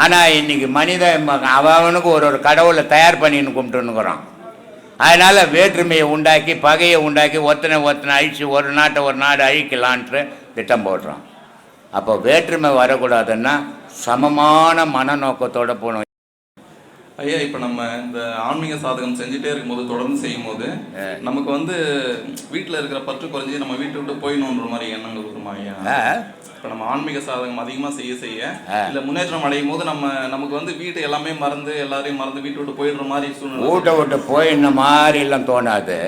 ஆனால் இன்னைக்கு மனித அவனுக்கு ஒரு ஒரு கடவுளை தயார் பண்ணின்னு கும்பிட்டுன்னுக்குறான். அதனால் வேற்றுமையை உண்டாக்கி பகையை உண்டாக்கி ஒத்தனை ஒத்தனை அழிச்சு ஒரு நாட்டை ஒரு நாடு அழிக்கலான்ட்டு திட்டம் போடுறான். அப்போ வேற்றுமை வரக்கூடாதுன்னா சமமான மனநோக்கத்தோடு போகணும். ஐயா இப்போ நம்ம இந்த ஆன்மீக சாதகம் செஞ்சுட்டே இருக்கும்போது தொடர்ந்து செய்யும்போது நமக்கு வந்து வீட்டில் இருக்கிற பற்று குறைஞ்சி நம்ம வீட்டை விட்டு போயிடணுன்ற மாதிரி எண்ணங்கள் வருமா ஐயா? இப்போ நம்ம ஆன்மீக சாதகம் அதிகமாக செய்ய செய்ய. இல்லை முன்னேற்றம் அடையும் போது நம்ம நமக்கு வந்து வீட்டை எல்லாமே மறந்து எல்லாரையும் மறந்து வீட்டை விட்டு போயிடுற மாதிரி சூழ்நிலை. வீட்டை விட்டு போயின்ன மாதிரிலாம் தோணாது.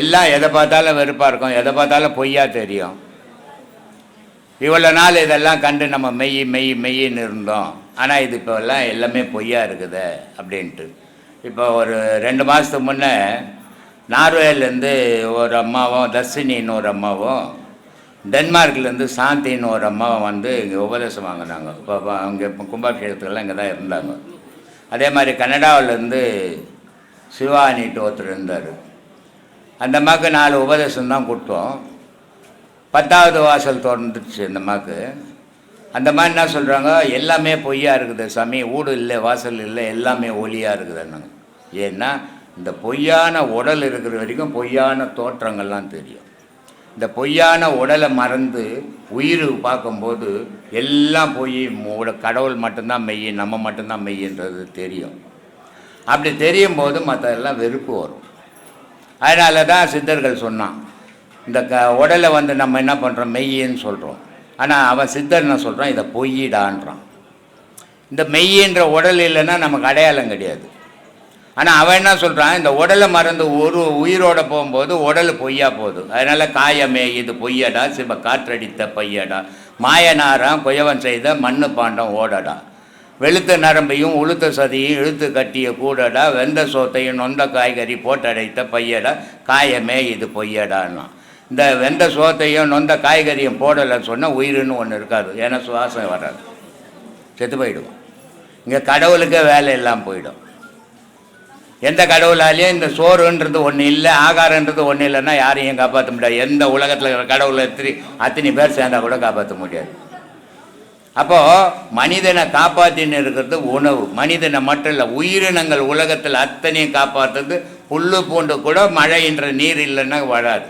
எல்லாம் எதை பார்த்தாலும் வெறுப்பாக இருக்கும். எதை பார்த்தாலும் பொய்யா தெரியும். இவ்வளோ நாள் இதெல்லாம் கண்டு நம்ம மெய் மெய் மெய்ன்னு இருந்தோம். ஆனால் இது இப்போல்லாம் எல்லாமே பொய்யா இருக்குது அப்படின்ட்டு. இப்போ ஒரு ரெண்டு மாதத்துக்கு முன்னே நார்வேலேருந்து ஒரு அம்மாவும் தர்ஷினின்னு ஒரு அம்மாவும் டென்மார்க்லேருந்து சாந்தின்னு ஒரு அம்மாவும் வந்து இங்கே உபதேசம் வாங்கினாங்க. இப்போ அங்கே இப்போ கும்பாபிஷேகத்துக்கெல்லாம் இங்கே தான் இருந்தாங்க. அதே மாதிரி கனடாவிலேருந்து சிவானிட்டு ஒருத்தர் இருந்தார். அந்த அம்மாவுக்கு நாலு உபதேசம் தான் கொடுத்தோம். பத்தாவது வாசல் திறந்துருச்சு இந்த அம்மாவுக்கு அந்த மாதிரி என்ன சொல்கிறாங்க எல்லாமே பொய்யா இருக்குது சாமி. ஊடு இல்லை வாசல் இல்லை எல்லாமே ஒளியாக இருக்குதுன்னாங்க ஏன்னா இந்த பொய்யான உடல் இருக்கிற வரைக்கும் பொய்யான தோற்றங்கள்லாம் தெரியும். இந்த பொய்யான உடலை மறந்து உயிர் பார்க்கும்போது எல்லாம் பொய் உட- கடவுள் மட்டும்தான் மெய் நம்ம மட்டும்தான் மெய்ன்றது தெரியும். அப்படி தெரியும் போது மற்றதெல்லாம் வெறுப்பு வரும். அதனால தான் சித்தர்கள் சொன்னான். இந்த க உடலை வந்து நம்ம என்ன பண்ணுறோம் மெய்யின்னு சொல்கிறோம் ஆனால் அவன் சித்தர் என்ன சொல்கிறான் இதை பொய்யிடான்றான். இந்த மெய்யின்ற உடல் இல்லைன்னா நமக்கு அடையாளம் கிடையாது. ஆனால் அவன் என்ன சொல்கிறான் இந்த உடலை மறந்து ஒரு உயிரோட போகும்போது உடல் பொய்யா போகுது. அதனால் காயமே இது பொய்யடா சிவ காற்றடித்த பையடா. மாயனாராம் குயவன் செய்த மண்ணு பாண்டம் ஓடடா. வெளுத்த நரம்பையும் உளுத்த சதியும் இழுத்து கட்டிய கூடடா. வெந்த சோத்தையும் நொந்த காய்கறி போட்டடைத்த பையடா. காயமே இது பொய்யடான்னா. இந்த வெந்த சோத்தையும் நொந்த காய்கறியும் போடலைன்னு சொன்னால் உயிருன்னு ஒன்று இருக்காது. ஏன்னா சுவாசம் வராது. செத்து போயிடுவோம். இங்கே கடவுளுக்கே வேலை இல்லாமல் போயிடும். எந்த கடவுளாலையும் இந்த சோறுன்றது ஒன்று இல்லை ஆகாரன்றது ஒன்று இல்லைன்னா யாரையும் காப்பாற்ற முடியாது. எந்த உலகத்தில் இருக்கிற கடவுளை எத்தனை அத்தனை பேர் சேர்ந்தா கூட காப்பாற்ற முடியாது. அப்போது மனிதனை காப்பாற்றின்னு இருக்கிறது உணவு. மனிதனை மட்டும் இல்லை உயிரினங்கள் உலகத்தில் அத்தனையும் காப்பாற்றுறது புல்லு பூண்டு கூட மழைன்ற நீர் இல்லைன்னா வராது.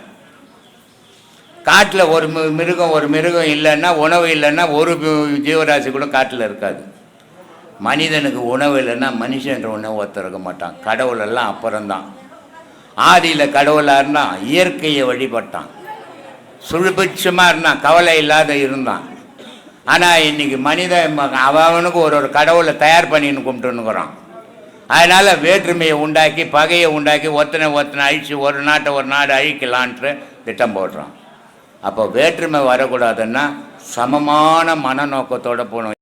காட்டில் ஒரு மிருகம் ஒரு மிருகம் இல்லைன்னா உணவு இல்லைன்னா ஒரு ஜீவராசி கூட காட்டில் இருக்காது. மனிதனுக்கு உணவு இல்லைன்னா மனுஷன்ற உணவு ஒத்துறக்க இருக்க மாட்டான். கடவுளெல்லாம் அப்புறம்தான். ஆதியில் கடவுளாக இருந்தான் இயற்கையை வழிபட்டான். சுழுபிட்சமாக இருந்தான் கவலை இல்லாத இருந்தான். ஆனால் இன்றைக்கி மனித அவனுக்கு ஒரு ஒரு கடவுளை தயார் பண்ணின்னு கும்பிட்டுன்னுக்குறான். அதனால் வேற்றுமையை உண்டாக்கி பகையை உண்டாக்கி ஒத்தனை ஒத்தனை அழிச்சு ஒரு நாட்டை ஒரு நாடு அழிக்கலான்ட்டு திட்டம் போடுறான். அப்போ வேற்றுமை வரக்கூடாதுன்னா சமமான மனநோக்கத்தோடு போகணும்.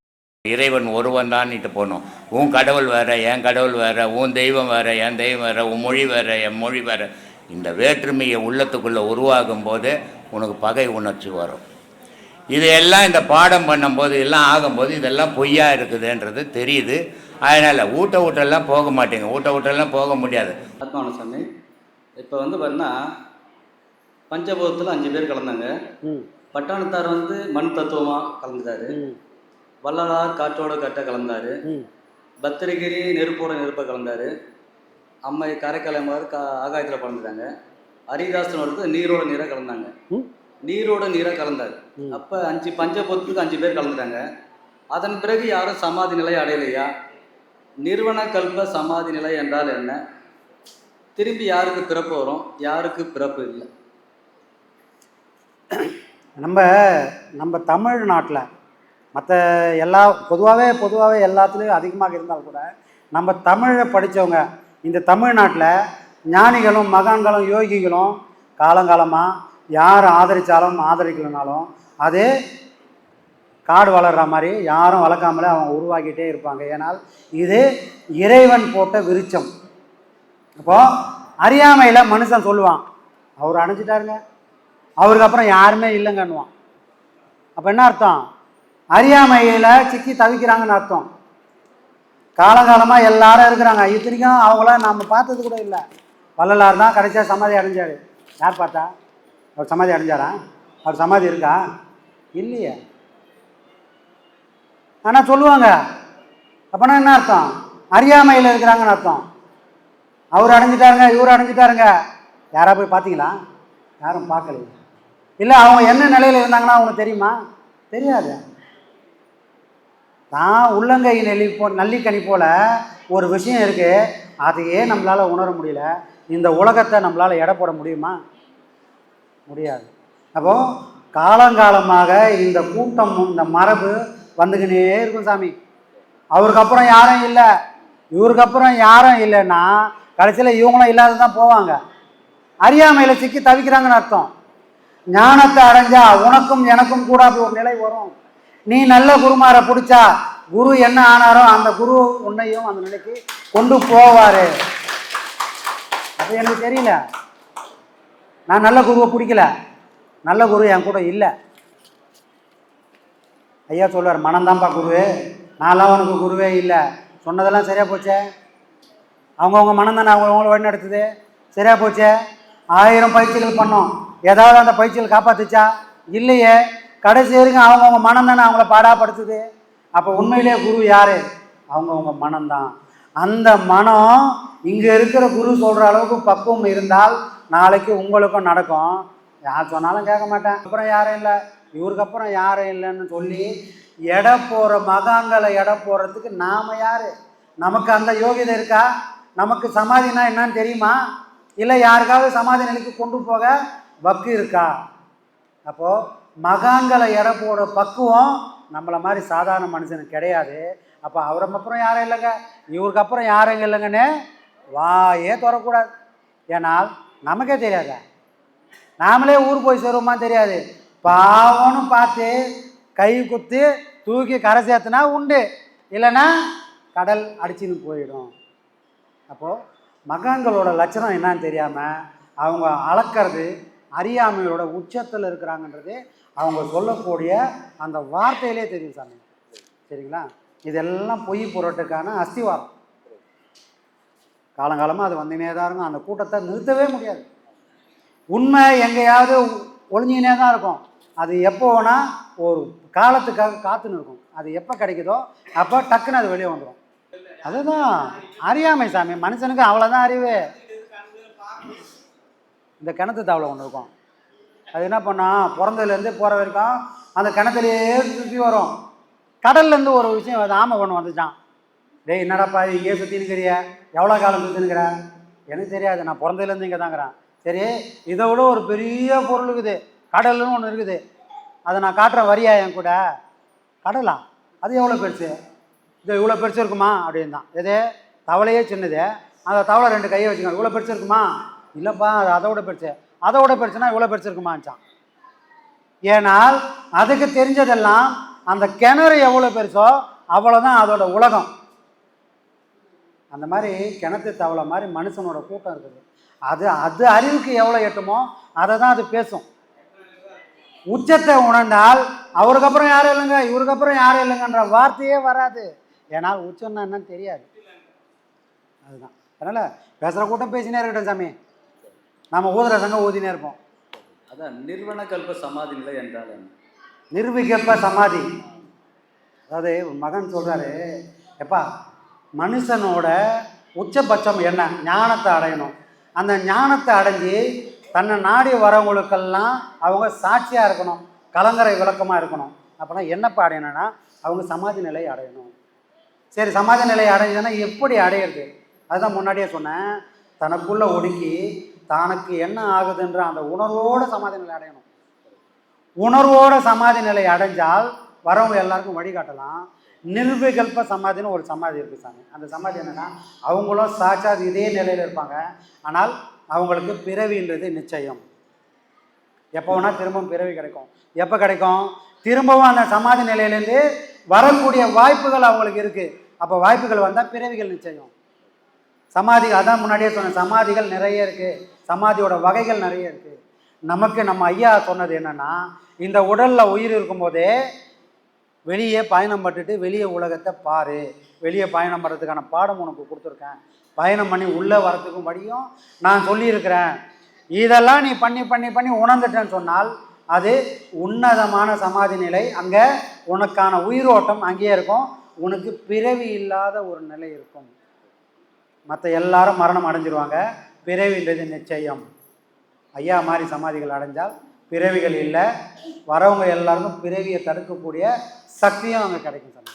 இறைவன் ஒருவன் தான்ட்டு போகணும். உன் கடவுள் வேற என் கடவுள் வேற உன் தெய்வம் வேற என் தெய்வம் வேற உன் மொழி வேற என் மொழி வேற. இந்த வேற்றுமையை உள்ளத்துக்குள்ளே உருவாகும் போது உனக்கு பகை உணர்ச்சி வரும். இதையெல்லாம் இந்த பாடம் பண்ணும்போது எல்லாம் ஆகும்போது இதெல்லாம் பொய்யா இருக்குதுன்றது தெரியுது. அதனால் ஊட்ட ஊட்டெல்லாம் போக மாட்டேங்க. ஊட்ட ஊட்டெல்லாம் போக முடியாது. ஆத்மானசாமி இப்போ வந்து பார்த்தீங்கன்னா பஞ்சபூதத்தில் அஞ்சு பேர் கலந்தாங்க. பட்டாணத்தார் வந்து மண் தத்துவமாக கலந்துட்டாரு. வள்ளலார் காற்றோட கட்ட கலந்தாரு. பத்திரகிரி நெருப்போட நெருப்பை கலந்தாரு. அம்மை காரைக்காலம்மார் கா ஆகாயத்தில் கலந்துட்டாங்க. ஹரிதாசன் ஒருத்தர் நீரோட நீராக கலந்தாங்க. நீரோட நீராக கலந்தாரு. அப்போ அஞ்சு பஞ்சபூதத்துக்கு அஞ்சு பேர் கலந்துட்டாங்க. அதன் பிறகு யாரும் சமாதி நிலை அடையலையா? நிறுவன கல்ப சமாதி நிலை என்றால் என்ன? திரும்பி யாருக்கு பிறப்பு வரும்? யாருக்கு பிறப்பு இல்லை. நம்ம நம்ம தமிழ்நாட்டில் மற்ற எல்லா பொதுவாகவே பொதுவாகவே எல்லாத்துலேயும் அதிகமாக இருந்தாலும் கூட நம்ம தமிழை படித்தவங்க இந்த தமிழ்நாட்டில் ஞானிகளும் மகான்களும் யோகிகளும் காலங்காலமாக யார் ஆதரித்தாலும் ஆதரிக்கலைனாலும் அதே காடு வளர்கிற மாதிரி யாரும் வளர்க்காமலே அவங்க உருவாக்கிட்டே இருப்பாங்க. ஏனால் இது இறைவன் போட்ட விருச்சம் அப்போது அறியாமையில் மனுஷன் சொல்லுவான். அவர் அணைஞ்சிட்டாருங்க. அவருக்கு அப்புறம் யாருமே இல்லைங்கன்னுவான். அப்போ என்ன அர்த்தம்? அறியாமையில் சிக்கி தவிக்கிறாங்கன்னு அர்த்தம். காலகாலமாக எல்லாரும் இருக்கிறாங்க. இத்தனைக்கும் அவங்கள நாம் பார்த்தது கூட இல்லை. வள்ளலார் தான் கடைசியாக சமாதி அடைஞ்சார். யார் பார்த்தா? அவர் சமாதி அடைஞ்சாரா? அவர் சமாதி இருக்கா? இல்லையே. ஆனால் சொல்லுவாங்க. அப்போனா என்ன அர்த்தம்? அறியாமையில் இருக்கிறாங்கன்னு அர்த்தம். அவர் அடைஞ்சிட்டாருங்க இவர் அடைஞ்சிட்டாருங்க. யாராக போய் பார்த்தீங்களா? யாரும் பார்க்கலையே. இல்லை அவங்க என்ன நிலையில் இருந்தாங்கன்னா அவங்களுக்கு தெரியுமா? தெரியாது. தான் உள்ளங்கை நெல்லி போ நல்லிக்கனி போல் ஒரு விஷயம் இருக்குது அதையே நம்மளால் உணர முடியல. இந்த உலகத்தை நம்மளால் எடை போட முடியுமா? முடியாது. அப்போது காலங்காலமாக இந்த கூட்டம் இந்த மரபு வந்துக்கினே இருக்கும் சாமி. அவருக்கு அப்புறம் யாரும் இல்லை. இவருக்கு அப்புறம் யாரும் இல்லைன்னா கடைசியில் இவங்களும் இல்லாத தான் போவாங்க. அறியாமையில் சிக்கி தவிக்கிறாங்கன்னு அர்த்தம். ஞானத்தை அடைஞ்சா உனக்கும் எனக்கும் கூட அப்படி ஒரு நிலை வரும். நீ நல்ல குருமாரை பிடிச்சா குரு என்ன ஆனாரோ அந்த குரு உன்னையும் அந்த நிலைக்கு கொண்டு போவார். அது எனக்கு தெரியல. நான் நல்ல குருவை பிடிக்கல. நல்ல குரு என் கூட இல்லை. ஐயா சொல்லுவார் மனம்தான்ப்பா குருவே நான்லாம் உனக்கு குருவே இல்லை. சொன்னதெல்லாம் சரியாக போச்சே? அவங்கவுங்க மனம் தானே அவங்கவுங்கள வழி நடத்துது சரியாக போச்சே? ஆயிரம் பயிற்சிகள் பண்ணோம். ஏதாவது அந்த பயிற்சியில் காப்பாத்துச்சா? இல்லையே. கடைசி வரைக்கும் அவங்கவுங்க மனம் தானே அவங்கள பாடாப்படுத்துது. அப்போ உண்மையிலே குரு யார்? அவங்கவுங்க மனம்தான். அந்த மனம் இங்கே இருக்கிற குரு சொல்கிற அளவுக்கு பக்குவம் இருந்தால் நாளைக்கு உங்களுக்கும் நடக்கும். யார் சொன்னாலும் கேட்க மாட்டேன். அப்புறம் யாரும் இல்லை. இவருக்கு அப்புறம் யாரும் இல்லைன்னு சொல்லி எடை போகிற மகாங்களை எடை போடுறதுக்கு நாம் யார்? நமக்கு அந்த யோகிதை இருக்கா? நமக்கு சமாதினா என்னன்னு தெரியுமா? இல்லை யாருக்காவது சமாதி நிலைக்கு கொண்டு போக வக்கு இருக்கா? அப்போது மகான்களை எடை போட பக்குவம் நம்மளை மாதிரி சாதாரண மனுஷனுக்கு கிடையாது. அப்போ அவருக்கு அப்புறம் யாரும் இல்லைங்க. இவருக்கு அப்புறம் யாரும் இல்லைங்கன்னு வாயே தொடரக்கூடாது ஏன்னால் நமக்கே தெரியாதா? நாமளே ஊர் போய் சேருவோமா தெரியாது. பாவம்னு பார்த்து கை குத்து தூக்கி கரை சேர்த்துனா உண்டு. இல்லைன்னா கடல் அடிச்சுன்னு போயிடும். அப்போது மகான்களோட லட்சணம் என்னன்னு தெரியாமல் அவங்க அளக்கிறது அறியாமையோட உச்சத்தில் இருக்கிறாங்கன்றது அவங்க சொல்லக்கூடிய அந்த வார்த்தையிலே தெரியும் சாமி. சரிங்களா? இதெல்லாம் பொய் பொருட்டுக்கான அஸ்திவாரம். காலங்காலமாக அது வந்துனே தான் இருக்கும். அந்த கூட்டத்தை நிறுத்தவே முடியாது. உண்மை எங்கேயாவது ஒளிஞ்சினே தான் இருக்கும். அது எப்போ ஒரு காலத்துக்காக காத்துன்னு இருக்கும் அது எப்போ கிடைக்குதோ அப்போ டக்குன்னு அது வெளியே வந்துடும் அதுதான் அறியாமை சாமி. மனுஷனுக்கு அவ்வளோதான் அறிவு. இந்த கிணத்து தவளை ஒன்று இருக்கும். அது என்ன பண்ணால் பிறந்ததுலேருந்து போகிற வரைக்கும் அந்த கிணத்துலையே சுற்றி வரும். கடல்லேருந்து ஒரு விஷயம் அது ஆமை ஒன்று வந்துச்சான் டேய் என்னடாப்பா இங்கேயே சுற்றி எவ்வளோ காலம் சுற்றினுக்கிற எனக்கு தெரியாது. நான் பிறந்ததுலேருந்து இங்கே தாங்கிறேன் சரி இதை விட ஒரு பெரிய பொருள் இருக்குது. கடல்னு ஒன்று இருக்குது. அதை நான் காட்டுறேன் வரியா என் கூட? கடலா? அது எவ்வளோ பெருசு? இது இவ்வளோ பெருசு இருக்குமா? அப்படின்னு தான் எது? தவளையே சின்னது. அந்த தவளை ரெண்டு கையை வச்சுக்கோங்க. இவ்வளோ பெருசு இருக்குமா? இல்லைப்பா அது அதை விட பெருசு. அதை விட பெருசுனா இவ்வளோ பெருசு இருக்குமாச்சான் ஏனால் அதுக்கு தெரிஞ்சதெல்லாம் அந்த கிணறு எவ்வளோ பெருசோ அவ்வளோதான் அதோட உலகம். அந்த மாதிரி கிணத்து தவளை மாதிரி மனுஷனோட கூட்டம் இருக்குது. அது அது அறிவுக்கு எவ்வளோ எட்டுமோ அதை தான் அது பேசும். உச்சத்தை உணர்ந்தால் அவருக்கு அப்புறம் யாரும் இல்லைங்க? இவருக்கு அப்புறம் யாரும் இல்லைங்கன்ற வார்த்தையே வராது. ஏன்னால் உச்சம்னா என்னன்னு தெரியாது. அதுதான். அதனால் பேசுகிற கூட்டம் பேசினே இருக்கட்டும் சாமி. நம்ம ஊதுற சங்கம் ஊதினே இருப்போம். அதான் நிர்வன கல்ப சமாதி நிலை என்றால் என்ன? நிர்விகல்ப சமாதி. அதாவது மகன் சொல்கிறாரு எப்பா மனுஷனோட உச்சபட்சம் என்ன? ஞானத்தை அடையணும். அந்த ஞானத்தை அடைஞ்சு தன்னை நாடி வரவங்களுக்கெல்லாம் அவங்க சாட்சியாக இருக்கணும். கலங்கரை விளக்கமாக இருக்கணும். அப்படின்னா என்னப்பா அடையணும்னா அவங்க சமாதி நிலை அடையணும். சரி சமாதி நிலை அடைஞ்சதுன்னா எப்படி அடையிறது? அதுதான் முன்னாடியே சொன்னேன். தனக்குள்ளே ஒடுக்கி தனக்கு என்ன ஆகுதுன்ற அந்த உணர்வோட சமாதி நிலை அடையணும். உணர்வோட சமாதி நிலை அடைஞ்சால் வரவங்க எல்லாருக்கும் வழிகாட்டலாம் நிர்விகல்ப சமாதின்னு ஒரு சமாதி இருக்குது சாமி. அந்த சமாதி என்னென்னா அவங்களும் சாட்சாத் இதே நிலையில் இருப்பாங்க. ஆனால் அவங்களுக்கு பிறவின்றது நிச்சயம். எப்போ வேணால் திரும்பவும் பிறவி கிடைக்கும். எப்போ கிடைக்கும்? திரும்பவும் அந்த சமாதி நிலையிலேருந்து வரக்கூடிய வாய்ப்புகள் அவங்களுக்கு இருக்குது அப்போ வாய்ப்புகள் வந்தால் பிறவிகள் நிச்சயம். சமாதி அதான் முன்னாடியே சொன்னேன் சமாதிகள் நிறைய இருக்குது சமாதியோட வகைகள் நிறைய இருக்குது நமக்கு நம்ம ஐயா சொன்னது என்னென்னா இந்த உடலில் உயிர் இருக்கும்போதே வெளியே பயணம் பட்டுட்டு வெளியே உலகத்தை பாரு. வெளியே பயணம் பண்ணுறதுக்கான பாடம் உனக்கு கொடுத்துருக்கேன். பயணம் பண்ணி உள்ளே வரத்துக்கும் படியும். நான் சொல்லியிருக்கிறேன். இதெல்லாம் நீ பண்ணி பண்ணி பண்ணி உணர்ந்துட்டேன்னு சொன்னால் அது உன்னதமான சமாதி நிலை. அங்கே உனக்கான உயிரோட்டம் அங்கேயே இருக்கும். உனக்கு பிறவி இல்லாத ஒரு நிலை இருக்கும். மற்ற எல்லாரும் மரணம் அடைஞ்சிருவாங்க. பிறவின்றது நிச்சயம். ஐயா மாதிரி சமாதிகள் அடைஞ்சால் பிறவிகள் இல்லை. வரவங்க எல்லாருக்கும் பிறவியை தடுக்கக்கூடிய சக்தியும் அங்கே கிடைக்கும் சாமி.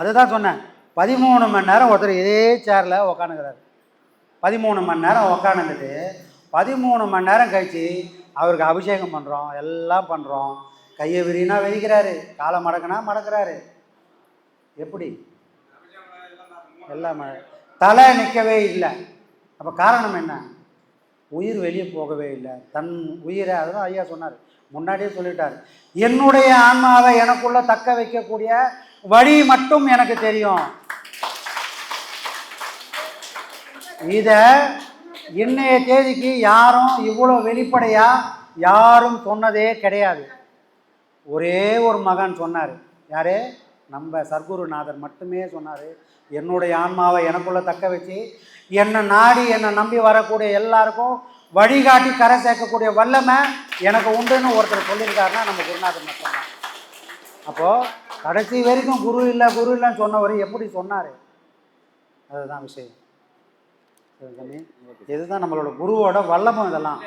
அதுதான் சொன்னேன். பதிமூணு மணி நேரம் ஒருத்தர் இதே சேரில் உக்காந்துக்கிறாரு. பதிமூணு மணி நேரம் உக்காந்துட்டு பதிமூணு மணி நேரம் கழித்து அவருக்கு அபிஷேகம் பண்ணுறோம் எல்லாம் பண்ணுறோம் கையை விரினா விரிக்கிறாரு காலை மடக்குனா மடக்குறாரு. எப்படி? எல்லாம் மழை தலை நிற்கவே இல்லை. அப்போ காரணம் என்ன? உயிர் வெளியே போகவே இல்லை. தன் உயிரை அதுதான் ஐயா சொன்னார். முன்னாடியே சொல்லிட்டார். என்னுடைய ஆன்மாவை எனக்குள்ள தக்க வைக்கக்கூடிய வழி மட்டும் எனக்கு தெரியும். இதை இன்னைய தேதிக்கு யாரும் இவ்வளோ வெளிப்படையா யாரும் சொன்னதே கிடையாது. ஒரே ஒரு மகன் சொன்னார். யாரு? நம்ம சர்க்குருநாதர் மட்டுமே சொன்னார். என்னுடைய ஆன்மாவை எனக்குள்ளே தக்க வச்சு என்னை நாடி என்னை நம்பி வரக்கூடிய எல்லாருக்கும் வழிகாட்டி கரை சேர்க்கக்கூடிய வல்லமை எனக்கு உண்டுன்னு ஒருத்தர் சொல்லியிருக்காருன்னா நம்ம குருநாதர் மட்டும்தான். அப்போது கடைசி வரைக்கும் குரு இல்லை குரு இல்லைன்னு சொன்னவர் எப்படி சொன்னார்? அதுதான் விஷயம். இதுதான் நம்மளோட குருவோட வல்லமம் இதெல்லாம்.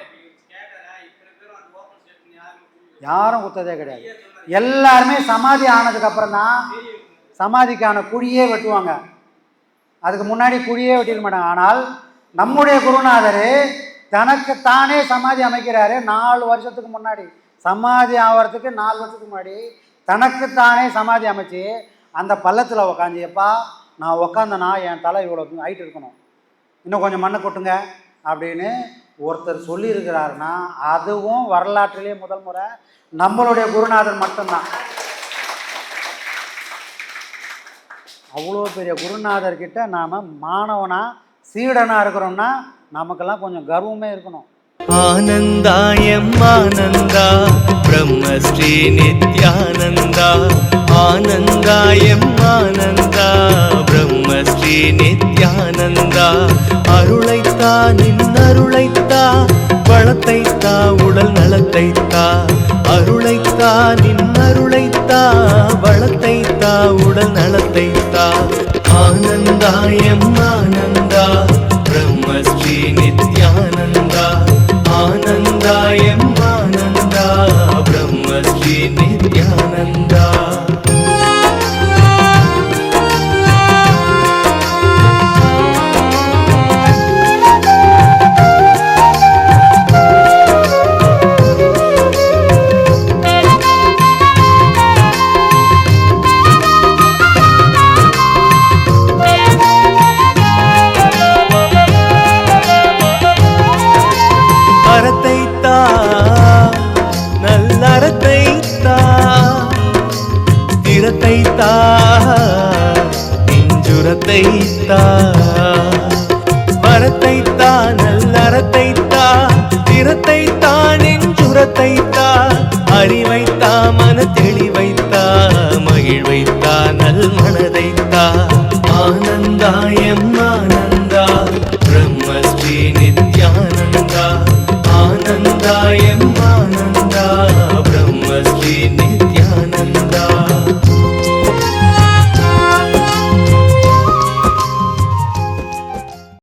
யாரும் குத்ததே கிடையாது. எல்லாருமே சமாதி ஆனதுக்கு அப்புறம் தான் சமாதிக்கான குழியே வெட்டுவாங்க. அதுக்கு முன்னாடி குழியே வெட்டிட மாட்டாங்க. ஆனால் நம்முடைய குருநாதர் தனக்கு தானே சமாதி அமைக்கிறாரு நாலு வருஷத்துக்கு முன்னாடி. சமாதி ஆகிறதுக்கு நாலு வருஷத்துக்கு முன்னாடி தனக்கு தானே சமாதி அமைச்சு அந்த பள்ளத்தில் உக்காந்து எப்பா நான் உக்காந்தனா என் தலை இவ்வளோ ஹைட் இருக்கணும். இன்னும் கொஞ்சம் மண்ணை கொட்டுங்க அப்படின்னு ஒருத்தர் சொல்லியிருக்கிறாருன்னா அதுவும் வரலாற்றிலே முதல் முறை. நம்மளுடைய குருநாதர் மட்டும்தான். அவ்வளோ பெரிய குருநாதர் கிட்ட நாம் மாணவனா சீடனாக இருக்கிறோம்னா நமக்கெல்லாம் கொஞ்சம் கர்வமே இருக்கணும். ஆனந்தாயம் ஆனந்தா பிரம்மஸ்ரீ நித்யானந்தா. ஆனந்தாயம் ஆனந்தா பிரம்மஸ்ரீ நித்யானந்தா. அருளைத்தா நின் அருளைத்தா வளத்தைத்தா உடல் நலத்தைத்தா அருளைத்தா நின் அருளைத்தா வளத்தைத்தா உடல் நலத்தைத்தா. ஆனந்தாயம் நெஞ்சுரத்தைத்தா